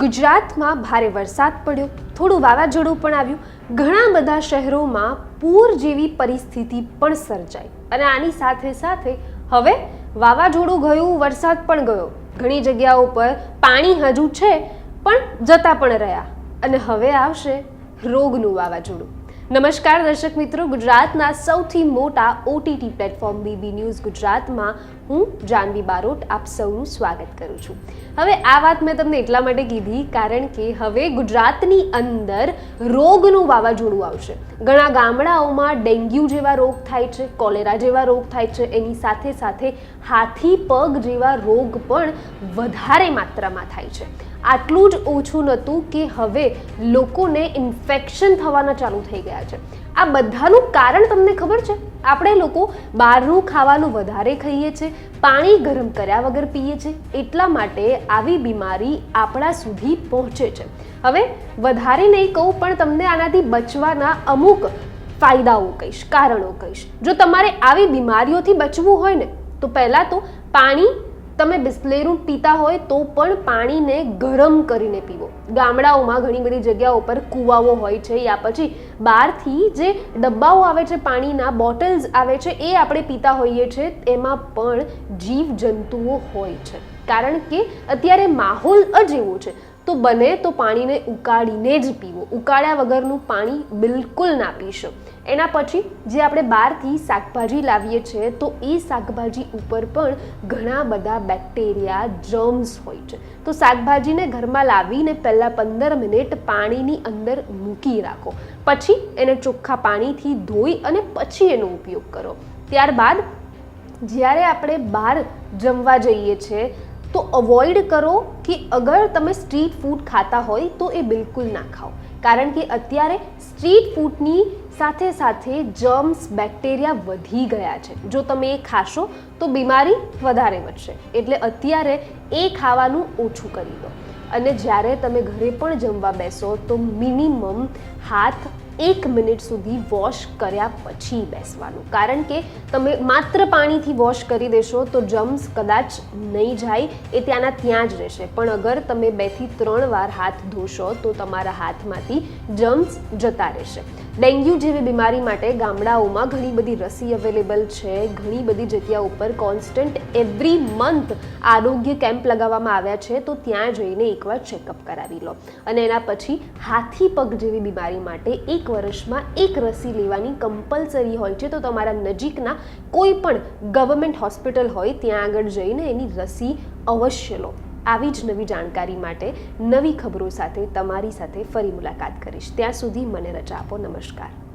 ગુજરાતમાં ભારે વરસાદ પડ્યો. થોડું વાવાઝોડું પણ આવ્યું. ઘણા બધા શહેરોમાં પૂર જેવી પરિસ્થિતિ પણ સર્જાઈ. અને આની સાથે સાથે હવે વાવાઝોડું ગયું, વરસાદ પણ ગયો. ઘણી જગ્યાઓ પર પાણી હજુ છે, પણ જતા પણ રહ્યા. અને હવે આવશે રોગનું વાવાઝોડું. નમસ્કાર દર્શક મિત્રો, ગુજરાતના સૌથી મોટા ઓટીટી પ્લેટફોર્મ બીબી ન્યૂઝ ગુજરાતમાં હું જાનવી બારોટ આપ સૌનું સ્વાગત કરું છું. હવે આ વાત મેં તમને એટલા માટે કીધી કારણ કે હવે ગુજરાતની અંદર રોગનું વાવાઝોડું આવશે. ઘણા ગામડાઓમાં ડેન્ગ્યુ જેવા રોગ થાય છે, કોલેરા જેવા રોગ થાય છે, એની સાથે સાથે હાથી, પગ જેવા રોગ પણ વધારે માત્રામાં થાય છે. આટલું જ ઓછું નહોતું કે હવે લોકોને ઇન્ફેક્શન થવાના ચાલુ થઈ ગયા છે. આ બધાનું કારણ તમને ખબર છે? આપણે લોકો બહારનું ખાવાનું વધારે ખાઈએ છીએ પાણી ગરમ કર્યા વગર પીએ છીએ એટલા માટે આવી બીમારી આપણા સુધી પહોંચે છે. હવે વધારે નહીં કહું, પણ તમને આનાથી બચવાના અમુક ફાયદાઓ કહીશ, કારણો કહીશ. જો તમારે આવી બીમારીઓથી બચવું હોય ને, તો પહેલાં તો પાણી તમે બિસ્લેરું પીતા હોય તો પણ પાણીને ગરમ કરીને પીવો. ગામડાઓમાં ઘણી બધી જગ્યાઓ પર કૂવાઓ હોય છે, યા પછી બહારથી જે ડબ્બાઓ આવે છે, પાણીના બોટલ્સ આવે છે, એ આપણે પીતા હોઈએ છીએ એમાં પણ જીવ જંતુઓ હોય છે. કારણ કે અત્યારે માહોલ જ એવો છે. તો બને તો પાણીને ઉકાળીને જ પીવો. ઉકાળ્યા વગરનું પાણી બિલકુલ ના પીશો એના પછી જે આપણે બહારથી શાકભાજી લાવીએ છીએ, તો એ શાકભાજી ઉપર પણ ઘણા બધા બેક્ટેરિયા જર્મ્સ હોય છે. તો શાકભાજીને ઘરમાં લાવીને પહેલાં પંદર મિનિટ પાણીની અંદર મૂકી રાખો. પછી એને ચોખ્ખા પાણીથી ધોઈ અને પછી એનો ઉપયોગ કરો. ત્યારબાદ જ્યારે આપણે બહાર જમવા જઈએ છીએ તો અવોઇડ કરો કે અગર તમે સ્ટ્રીટ ફૂડ ખાતા હોય તો એ બિલકુલ ના ખાઓ. કારણ કે અત્યારે સ્ટ્રીટ ફૂડની સાથે સાથે જર્મ્સ બેક્ટેરિયા વધી ગયા છે. જો તમે એ ખાશો તો બીમારી વધારે વધશે. એટલે અત્યારે એ ખાવાનું ઓછું કરી દો અને જ્યારે તમે ઘરે પણ જમવા બેસો તો મિનિમમ હાથ એક મિનિટ સુધી વોશ કર્યા પછી બેસવાનું. કારણ કે તમે માત્ર પાણીથી વોશ કરી દેશો તો જમ્સ કદાચ નહીં જાય, એ ત્યાંના ત્યાં જ રહેશે. પણ અગર તમે બેથી ત્રણ વાર હાથ ધોશો તો તમારા હાથમાંથી જમ્સ જતા રહેશે. ડેન્ગ્યુ જેવી બીમારી માટે ગામડાઓમાં ઘણી બધી રસી અવેલેબલ છે. ઘણી બધી જગ્યા ઉપર કોન્સ્ટન્ટ એવરી મંથ આરોગ્ય કેમ્પ લગાવવામાં આવ્યા છે, તો ત્યાં જઈને એકવાર ચેકઅપ કરાવી લો. અને એના પછી હાથી પગ જેવી બીમારી માટે એક વર્ષમાં એક રસી લેવાની કમ્પલસરી હોય છે. તો તમારા નજીકના કોઈ પણ ગવર્મેન્ટ હોસ્પિટલ હોય, ત્યાં આગળ જઈને એની રસી અવશ્ય લો. આવી જ નવી જાણકારી માટે નવી ખબરો સાથે તમારી સાથે ફરી મુલાકાત કરીશ. ત્યાં સુધી મને રજા આપો. નમસ્કાર.